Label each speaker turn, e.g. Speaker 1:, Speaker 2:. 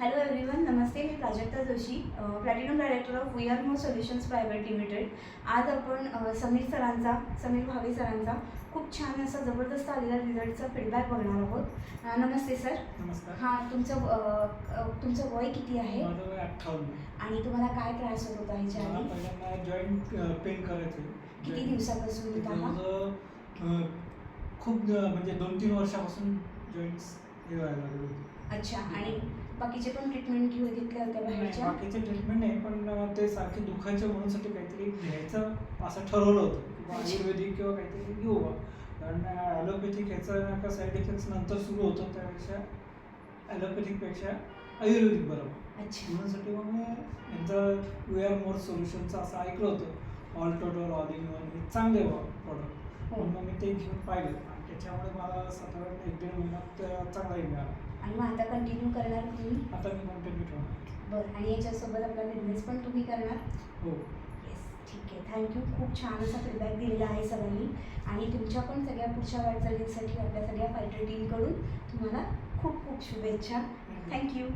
Speaker 1: Hello everyone नमस्ते मी Prajakta Joshi platinum director of we are mo solutions private limited आज आपण समीर सरांचा समीर भावे सरांचा खूप छान असा जबरदस्त आलेला रिझल्टचा फीडबॅक बघणार आहोत. नमस्ते सर.
Speaker 2: नमस्कार.
Speaker 1: हां तुमचं तुमचं वय किती आहे? आणि तुम्हाला काय त्रास होत होता ह्याच्या
Speaker 2: जॉईंट पेन करायचे
Speaker 1: किती दिवसापासून होता
Speaker 2: खूप म्हणजे दोन तीन वर्षापासून जॉईंट्स
Speaker 1: अच्छा आणि बाकीचे पण ट्रीटमेंट घेऊ घेतल्या होत्या बाहेरच्या?
Speaker 2: बाकीचे ट्रीटमेंट नाही पण ते सारखे दुखायचे म्हणून साठी काहीतरी घ्यायचं असं ठरवलं होतं. किंवा. आयुर्वेदिक किंवा काहीतरी घेऊ बा. कारण ॲलोपॅथिक ह्याचा का साईड इफेक्ट्स नंतर सुरू होतो त्यापेक्षा ॲलोपॅथिकपेक्षा आयुर्वेदिक बरं
Speaker 1: अच्छा.
Speaker 2: म्हणूनसाठी मग मी यांचं वी आर मोर सोल्युशनचं असं ऐकलं होतं. All total all in one हे चांगले प्रॉडक्ट
Speaker 1: हो.
Speaker 2: म्हणून मग मी ते घेऊन पाहिले. आणि त्याच्यामुळे मला साधारण एक दीड महिन्यात अं, चांगलाही मिळाला
Speaker 1: आणि मग आता कंटिन्यू करणार तुम्ही?
Speaker 2: आता मी कंटिन्यू ठेवणार
Speaker 1: बरं. आणि याच्यासोबत आपला बिझनेस पण तुम्ही करणार?
Speaker 2: हो.
Speaker 1: येस ठीक आहे. थँक्यू खूप छान असा फीडबॅक दिलेला आहे सगळ्यांनी. आणि तुमच्या पण सगळ्या पुढच्या वाटचालीसाठी आपल्या सगळ्या फायटर टीमकडून तुम्हाला खूप खूप शुभेच्छा. थँक्यू